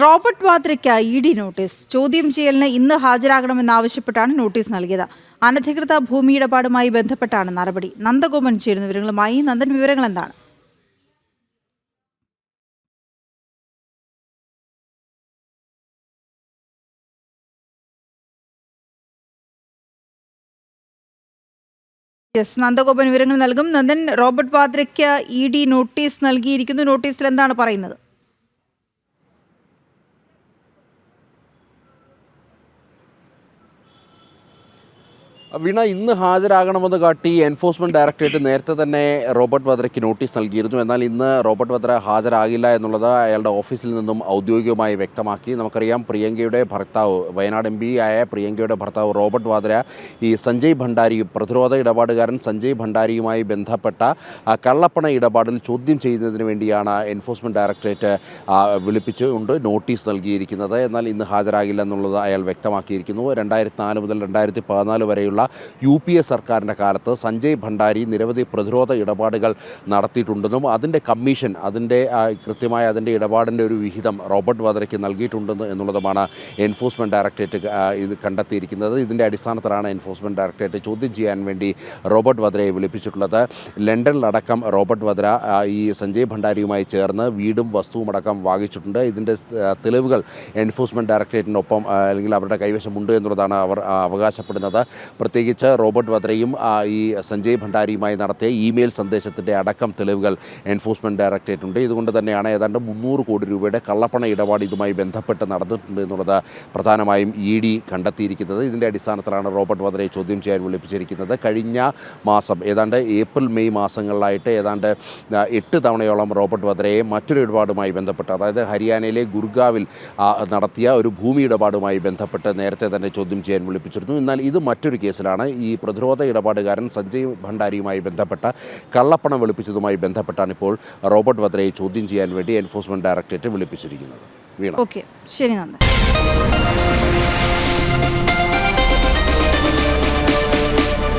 Robert വാദ്രയ്ക്ക് E D notice. ചോദ്യം ചെയ്യലിന് ഇന്ന് ഹാജരാകണമെന്നാവശ്യപ്പെട്ടാണ് നോട്ടീസ് നൽകിയത്. അനധികൃത ഭൂമി ഇടപാടുമായി ബന്ധപ്പെട്ടാണ് നടപടി. നന്ദഗോപൻ ചേരുന്ന വിവരങ്ങളുമായി നന്ദൻ വിവരങ്ങൾ എന്താണ് യെസ് നന്ദഗോപൻ വിവരങ്ങൾ നൽകും. നന്ദൻ റോബർട്ട് വാദ്രയ്ക്ക് ഇ ഡി നോട്ടീസ് നൽകിയിരിക്കുന്നു. നോട്ടീസിൽ എന്താണ് പറയുന്നത്? വീണ ഇന്ന് ഹാജരാകണമെന്ന് കാട്ടി എൻഫോഴ്സ്മെന്റ് ഡയറക്ടറേറ്റ് നേരത്തെ തന്നെ റോബർട്ട് വദ്രയ്ക്ക് നോട്ടീസ് നൽകിയിരുന്നു. എന്നാൽ ഇന്ന് റോബർട്ട് വദ്ര ഹാജരാകില്ല എന്നുള്ളത് അയാളുടെ ഓഫീസിൽ നിന്നും ഔദ്യോഗികമായി വ്യക്തമാക്കി. നമുക്കറിയാം പ്രിയങ്കയുടെ ഭർത്താവ് വയനാട് എം ആയ പ്രിയങ്കയുടെ ഭർത്താവ് റോബർട്ട് വാദ്ര ഈ സഞ്ജയ് ഭണ്ഡാരി പ്രതിരോധ ഇടപാടുകാരൻ സഞ്ജയ് ഭണ്ഡാരിയുമായി ബന്ധപ്പെട്ട കള്ളപ്പണ ഇടപാടിൽ ചോദ്യം ചെയ്യുന്നതിന് വേണ്ടിയാണ് എൻഫോഴ്സ്മെന്റ് ഡയറക്ടറേറ്റ് വിളിപ്പിച്ചുകൊണ്ട് നോട്ടീസ് നൽകിയിരിക്കുന്നത്. എന്നാൽ ഇന്ന് ഹാജരാകില്ല എന്നുള്ളത് അയാൾ വ്യക്തമാക്കിയിരിക്കുന്നു. രണ്ടായിരത്തി നാല് മുതൽ രണ്ടായിരത്തി പതിനാല് വരെയുള്ള യു പി എ സർക്കാരിന്റെ കാലത്ത് സഞ്ജയ് ഭണ്ഡാരി നിരവധി പ്രതിരോധ ഇടപാടുകൾ നടത്തിയിട്ടുണ്ടെന്നും അതിന്റെ കമ്മീഷൻ അതിന്റെ കൃത്യമായ അതിന്റെ ഇടപാടിന്റെ ഒരു വിഹിതം റോബർട്ട് വാദ്രയ്ക്ക് നൽകിയിട്ടുണ്ടെന്ന് എന്നുള്ളതുമാണ് എൻഫോഴ്സ്മെന്റ് ഡയറക്ടറേറ്റ് ഇത് കണ്ടെത്തിയിരിക്കുന്നത്. ഇതിന്റെ അടിസ്ഥാനത്തിലാണ് എൻഫോഴ്സ്മെന്റ് ഡയറക്ടറേറ്റ് ചോദ്യം ചെയ്യാൻ വേണ്ടി റോബർട്ട് വദ്രയെ വിളിപ്പിച്ചിട്ടുള്ളത്. ലണ്ടനിലടക്കം റോബർട്ട് വദ്ര ഈ സഞ്ജയ് ഭണ്ഡാരിയുമായി ചേർന്ന് വീടും വസ്തുവും അടക്കം വാങ്ങിച്ചിട്ടുണ്ട്. ഇതിന്റെ തെളിവുകൾ എൻഫോഴ്സ്മെന്റ് ഡയറക്ടറേറ്റിനൊപ്പം അല്ലെങ്കിൽ അവരുടെ കൈവശമുണ്ട് എന്നുള്ളതാണ് അവർ അവകാശപ്പെടുന്നത്. പ്രത്യേകിച്ച് റോബർട്ട് വദ്രയും ഈ സഞ്ജയ് ഭണ്ഡാരിയുമായി നടത്തിയ ഇമെയിൽ സന്ദേശത്തിന്റെ അടക്കം തെളിവുകൾ എൻഫോഴ്സ്മെന്റ് ഡയറക്ടറേറ്റ് ഉണ്ട് ഇതുകൊണ്ട് തന്നെയാണ് ഏതാണ്ട് മുന്നൂറ് കോടി രൂപയുടെ കള്ളപ്പണ ഇടപാട് ഇതുമായി ബന്ധപ്പെട്ട് നടന്നിട്ടുണ്ട് എന്നുള്ളത് പ്രധാനമായും ഇ ഡി കണ്ടെത്തിയിരിക്കുന്നത്. ഇതിന്റെ അടിസ്ഥാനത്തിലാണ് റോബർട്ട് വദ്രയെ ചോദ്യം ചെയ്യാൻ വിളിപ്പിച്ചിരിക്കുന്നത്. കഴിഞ്ഞ മാസം ഏതാണ്ട് ഏപ്രിൽ മെയ് മാസങ്ങളിലായിട്ട് ഏതാണ്ട് എട്ട് തവണയോളം റോബർട്ട് വദ്രയെ മറ്റൊരു ഇടപാടുമായി ബന്ധപ്പെട്ട് അതായത് ഹരിയാനയിലെ ഗുർഗാവിൽ നടത്തിയ ഒരു ഭൂമി ഇടപാടുമായി ബന്ധപ്പെട്ട് നേരത്തെ തന്നെ ചോദ്യം ചെയ്യാൻ വിളിപ്പിച്ചിരുന്നു. എന്നാൽ ഇത് മറ്റൊരു കേസിലാണ് ഈ പ്രതിരോധ ഇടപാടുകാരൻ സഞ്ജയ് ഭണ്ഡാരിയുമായി ബന്ധപ്പെട്ട കള്ളപ്പണം വെളുപ്പിച്ചതുമായി ബന്ധപ്പെട്ടാണ് ഇപ്പോൾ റോബർട്ട് വദ്രയെ ചോദ്യം ചെയ്യാൻ വേണ്ടി എൻഫോഴ്സ്മെന്റ് ഡയറക്ടറേറ്റ് വിളിപ്പിച്ചിരിക്കുന്നത്. വീണ. ഓക്കെ. ശരി നന്ദൻ